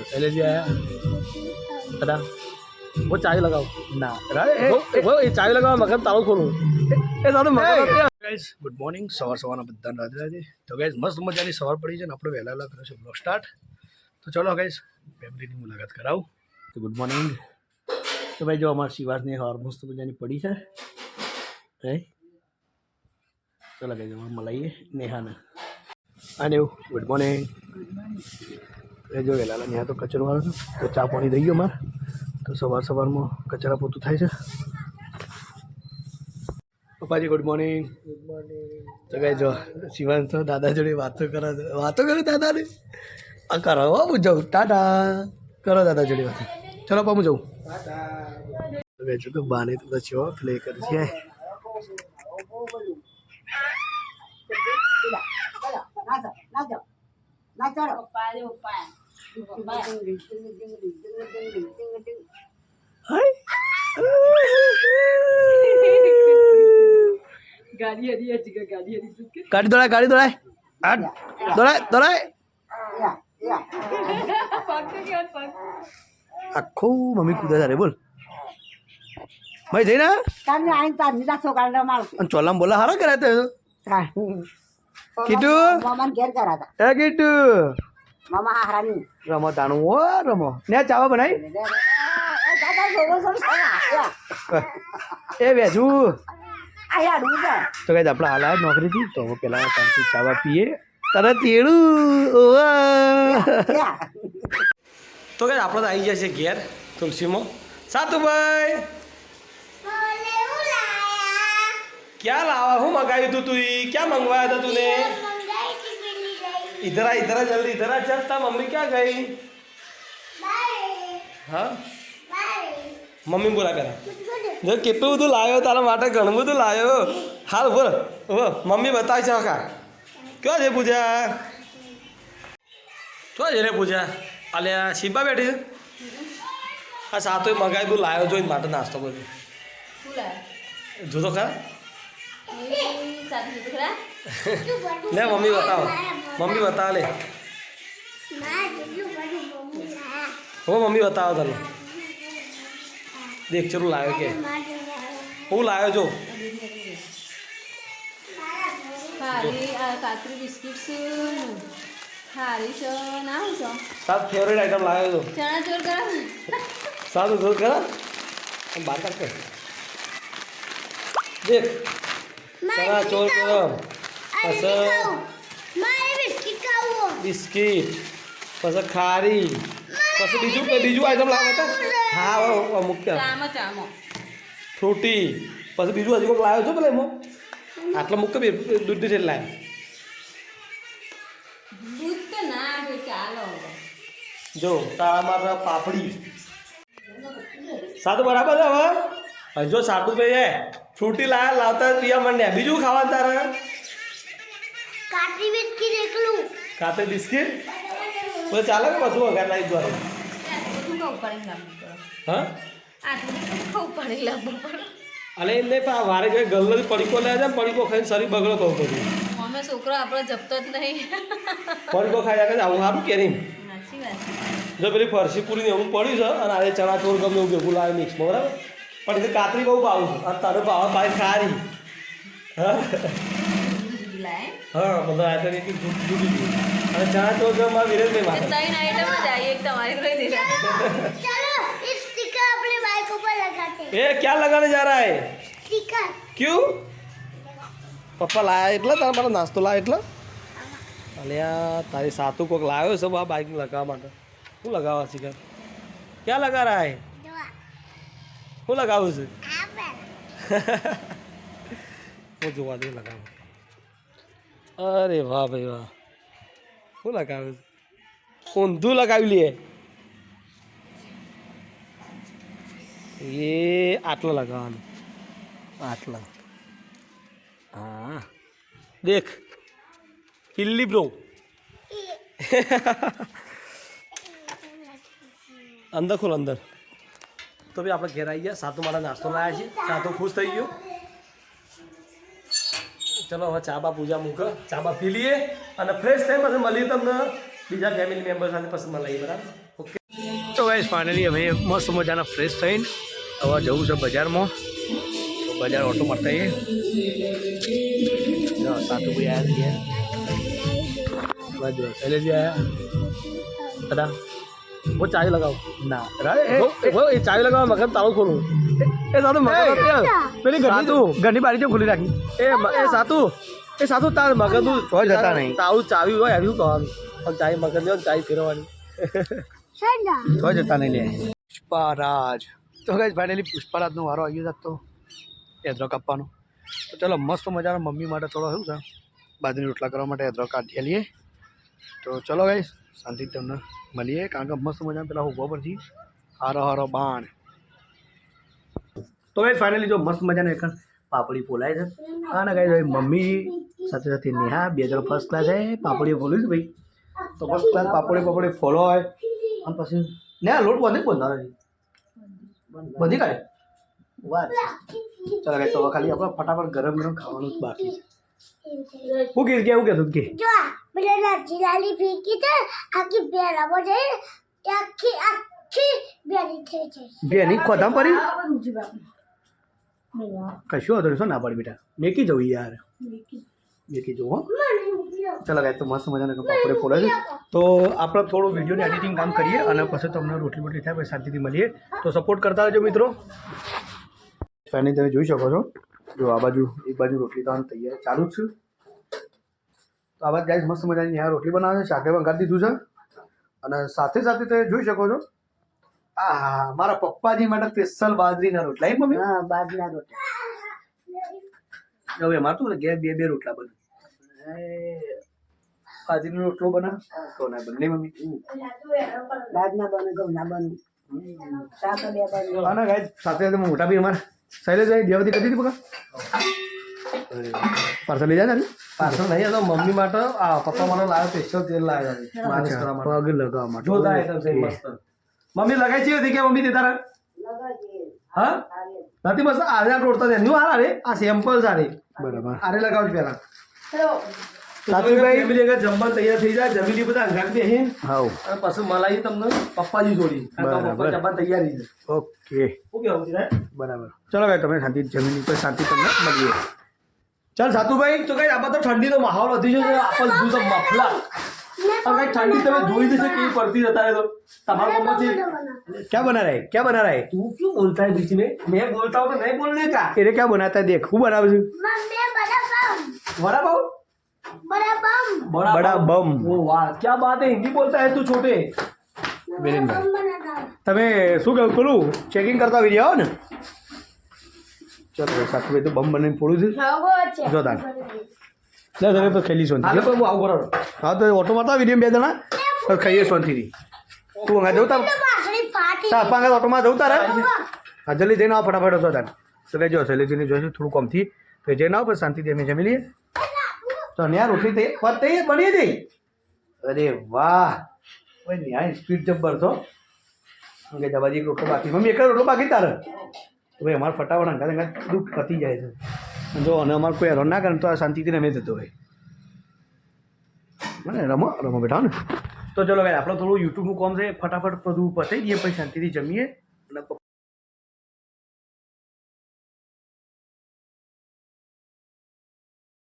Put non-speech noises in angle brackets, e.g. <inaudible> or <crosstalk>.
दो पहले भी आया? पता લગાવ ના રાજ ना। એ ચાવી લગાવવા મગર તાળું ખોલું એ તારું મગર ગાઈઝ ગુડ મોર્નિંગ સવાર સવારના બધાને રાધે રાધે તો ગાઈઝ મસ્ત મજાની સવાર પડી છે ને આપણે વહેલા વહેલા છે બ્લોગ સ્ટાર્ટ તો ચલો ગાઈઝ ફેમિલીની મુલાકાત કરાવું તો ગુડ મોર્નિંગ તો ભાઈ જો અમારા શિવાસની સવાર મસ્ત મજાની પડી છે હે ચલો ગાઈઝ મળીએ નેહાને અને ગુડ મોર્નિંગ ગુડ મોર્નિંગ એ જો વહેલા ત્યાં તો કચરો વાળો છે તો ચા પાણી થઈ ગયો મારે. તો સવાર સવારમાં કચરા પોતું થાય છે. પપ્પાજી ગુડ મોર્નિંગ ગુડ મોર્નિંગ તો કઈ જો શિવાન તો દાદા જોડે વાતો કરો વાતો કરે દાદાને. આ કરો હો જાઉં. ટાટા. કરો દાદા જોડે વાતો. ચલો પપ્પા હું જાઉં. તો કઈ જો બાને તો ચેવા પ્લે કરી છે. ગાડી દોડાય ગાડી દોડાય આ દોડાય દોડાય આખું મમ્મી કૂદા તારે બોલ ભાઈ જઈને Kami aing tadi dah sok kalau mal. અને ચોલામ બોલા હારા કર્યા તે કીધું Mama ger kara ta. એ કીધું Mama harani. રમો તાણું. ઓ રમો. ને ચાવા બનાવી. એ વેજુ. તો કઈ આપણે હાલ નોકરી થી તો પેલા શાંતિ ચાવા પીએ. તરત એડું તો કઈ આપણે તો આવી જાય છે ઘેર. તુલસીમાં સાતુભાઈ. ક્યાં લાવા? હું મંગાવ્યું તું તું ક્યાં મંગવાયા હતા તુને? इधर आ इधर आ जल्दी इधर आ चल ता मम्मी क्या गई હા મમ્મી બોલા કરા જો કેટલું બધું લાવ્યો તારા માટે ઘણું બધું લાવ્યો હાલ બોલ ઓ મમ્મી બતાવી છે કા ક્યાં છે પૂજા ક્યાં છે રે પૂજા અલ્યા શિબા બેઠી છે આ સાતો મગાઈ બધું લાવ્યો જોઈને માટે નાસ્તો બધું જો તો ખરા લે મમ્મી બતાવો. મમ્મી બતાવો લે. હો મમ્મી બતાવો તને. દેખ ચલું લાવ્યો કે. હું લાવ્યો જો. છે છે સાત ફેવરેટ આઈટમ લાવ્યો તો ચણા ચોર કરો. સાત ઉધર બહાર કાઢ દેખ. ગરમ પછી બિસ્કીટ પછી ખારી પછી બીજું બીજું આઈટમ લાવે તો હા હવે અમુક ફ્રૂટી પછી બીજું હજી કોઈક લાવ્યો છો પેલા એમાં આટલો મૂક બે દૂધ છે લાવ્યો દૂધ તો ના બે ચાલો જો તારા મારા પાપડી સાતું બરાબર છે હવે હજુ જો સાતું ભાઈ હે ફ્રૂટી લાયા લાવતા પિયા માંડ્યા બીજું ખાવાનું તારે Kati બિસ્કિટ એકલું. કાતે બિસ્કિટ? પછી ચાલે કે બધું વગર લાવી દો હા? અને એમ નહીં પણ વારે ગઈ ગલ્લો પડીકો લે છે પડીકો ખાઈને શરીર બગડો કહું બધું અમે છોકરો આપણો જપતો જ નહીં. પડીકો ખાઈ રાખે આવું સારું કે નહીં સાચી વાત છે. જો પેલી ફરસી પૂરી ને એવું પડ્યું છે અને આજે ચણા ચોર ગમે એવું ભેગું લાવે મિક્સમાં બરાબર? પણ એ કાતરી બહુ ભાવું છું. અને તારો ભાવ ભાઈ ખારી. હા. હા બધા આઈટમ એક જુદી જુદી. અને ચા તો જો માં વિરેલ બે વાત ત્રણ આઈટમ જ આવી એક તમારી રહી દીધી ચલો એ સ્ટીકર આપણે બાઇક ઉપર લગાતે એ ક્યાં લગાને જા રહા હે સ્ટીકર ક્યું? પપ્પા લાયા એટલે? તારા મારો નાસ્તો લાવ્યો એટલે? અલ્યા તારી સાતુ કોક લાવ્યો છે આ બાઇક લગાવવા માટે. શું લગાવવા છે કે ક્યાં લગા રહ્યા હે શું લગાવું છે? <laughs> હું જોવા દે લગાવું. અરે વાહ ભાઈ વાહ. શું લગાવ્યું ઊંધું લગાવી લઈએ એ આટલો લગાવવાનું. આટલા. હા. દેખ. કિલ્લી બ્રો અંદર ખોલ અંદર. તો ભાઈ આપણે ઘેર આવી ગયા. સાતું મારા નાસ્તો લાવ્યા છે. સાતું ખુશ થઈ ગયું. ચલો હવે ચા બા પૂજા મૂક ચા બા પી લઈએ અને ફ્રેશ થઈ પછી મળીએ તમને બીજા ફેમિલી મેમ્બર સાથે પછી મળીએ બરાબર ઓકે તો ગાઈસ ફાઇનલી અમે મસ્ત મજાના ફ્રેશ થઈને હવે જવું છે બજારમાં તો બજાર ઓટો મારતા આવીએ જો સાતું ભાઈ આવ્યા છે બાજુ શૈલેષજી આવ્યા બધા હું ચાવી લગાવ ના રા- એ એ- એ ચાવી લગાવવા મગજ તાળું ખોલું એ- એ સાતું મગજ પેલી ઘરની ઘરની બારી જો ખુલી રાખી. એ એ સાતું એ સાતું તાર મગજ તું કોઈ જતા નહીં. તારું ચાવી હોય આવ્યું કહેવાનું પણ ચાવી મગજ લ્યો ચાવી ફેરવવાની. શેના? જતા નહીં લે. પુષ્પારાજ. તો કઈ ફાઇનલી પુષ્પારાજનો વારો આવી ગયો તો એદ્રો કાપવાનો. તો ચલો મસ્ત મજાનો મમ્મી માટે થોડો શું છે બાજરી રોટલા કરવા માટે એદ્રો કાઢી લઈએ તો ચલો ગઈ શાંતિથી તમને મળીએ. કારણ કે મસ્ત મજાના પેલા ઊભો પરથી હારો હારો બાણ. તો ગઈ ફાઇનલી જો મસ્ત મજાનો એક પાપડી પોલાય છે. અને ગઈ મમ્મી સાથે સાથે નેહા બે જણ ફર્સ્ટ ક્લાસ છે. પાપડી બોલ્યું છે ભાઈ. તો ફર્સ્ટ ક્લાસ પાપડી પાપડી ફોલો હોય. અને પછી ને લોટ બંધી બંધારો બધી કાઢે? વાત ચાલો કઈ તો ખાલી આપણે ફટાફટ ગરમ ગરમ ખાવાનું બાકી છે. હું કે એવું કહેતું કે? જો પેલા લાચી લાલી ફેંકી છે. આખી તે આખી આખી બેરી થઈ છે બેની ખોધામ પડી? કશું હતો શું ના પડી બેટા? મેકી જવું યાર. મેકી જવું ચાલો ગાય તો મસ્ત મજાના કપડે ફોડે છે. તો આપણે થોડું વિડીયોની એડિટિંગ કામ કરીએ અને પછી તમને રોટલી બોટલી થાય, પછી શાંતિથી મળીએ. તો સપોર્ટ કરતા રહેજો મિત્રો. ફેની તમે જોઈ શકો છો. જો આ બાજુ એક બાજુ રોટલી થવાની તૈયાર ચાલુ જ છે. તો આ બાજુ ગાય મસ્ત મજાની અહીંયા રોટલી બનાવે છે, શાકે વઘારી દીધું છે. અને સાથે સાથે તમે જોઈ શકો છો આ મારા પપ્પાજી માટે સ્પેશિયલ બાજરીના રોટલા. એ મમ્મી? હા બાજરીના રોટલા. હવે અમારે તો ઘેર બે બે રોટલા બને. બાજરીનો રોટલો બના તો ના બંને. મમ્મી? બાજના બને ઘઉંના બને. શાક બને ગાય સાથે સાથે મોટા બી અમારે. શૈલેષભાઈ દેવતી કરી દીધી બકા પાર્સલ લઈ જાય ને પાર્સલ નહીં હતો મમ્મી માટે આ પપ્પા માટે લાવ્યો સ્પેશિયલ તેલ લાવ્યા પગ લગાવવા માટે. જોરદાર આઈટમ છે મસ્ત. મમ્મી લગાઈ છે હતી કે મમ્મી તે તારા? હા? નથી મસ્ત આરે આ રોડતા એનું આ અરે આ સેમ્પલ સારી બરાબર. આરે લગાવજો પેલા સાચુભાઈ ફેમિલી આગળ જમવા તૈયાર થઈ જાય. જમીલી બધા હાઉ. અને પછી મલાઈ તમને પપ્પાજી જોડી. બરાબર. પપ્પા જમવા તૈયારી છે ઓકે. કેવું બરાબર. ચલો ભાઈ તમે શાંતિ જમીન ઉપર શાંતિ તમને મળીએ. ચાલ સાતુભાઈ તો કઈ તો ઠંડીનો માહોલ વધી ગયો છે આપણ મફલા. अगर ठंडी तुम्हें जोई जैसे कहीं पड़ती रहता है तो તમારો મમ્મી क्या बना रहा है क्या बना रहा है तू क्यों बोलता है बीच में मैं बोलता हूँ तो नहीं बोलने का तेरे क्या बनाता है देख હું બનાવું છું बड़ा बाबू बड़ा बड़ा बम ओ वाह क्या बात है हिंदी बोलता है तू छोटे તમે શું કહ્યું પેલું ચેકિંગ કરતા આવી રહ્યા ને ચલો સાસુભાઈ તો બમ બનાવીને ફોડું છું જોતા લે તમે પછી ખાઈ લઈશું હાલો તો હું આવું કરો. હા તો ઓટો મારતા વીડિયો બે જણા? પછી ખાઈએ શાંતિથી. તું હંગા જવું તાર? તાર પાંગા ઓટોમાં જવું તારે? હા જલ્દી જઈને આવો ફટાફટ હતો તાર. તો કહેજો શૈલેજીને જોઈશું થોડું કમથી. તો જઈને આવો પછી શાંતિથી અમે જમી લઈએ. તો ન્યા રોટલી તૈયાર પર તૈયાર બની હતી અરે વાહ. ઓય ન્યા સ્પીડ જબ્બર છો. કે એક રોટલો બાકી. મમ્મી એક રોટલો બાકી તારે? તો ભાઈ અમારે ફટાફટ હંગા હંગા બધું પતી જાય છે. જો, અને અમારે કોઈ હેરાન ના કરે તો આ શાંતિથી રમે જતો હોય મને રમો રમો બેઠા ને. તો ચલો ભાઈ આપણે થોડું યુટ્યુબનું કામ છે, ફટાફટ બધું પતાવી દઈએ પછી શાંતિથી જમીએ. અને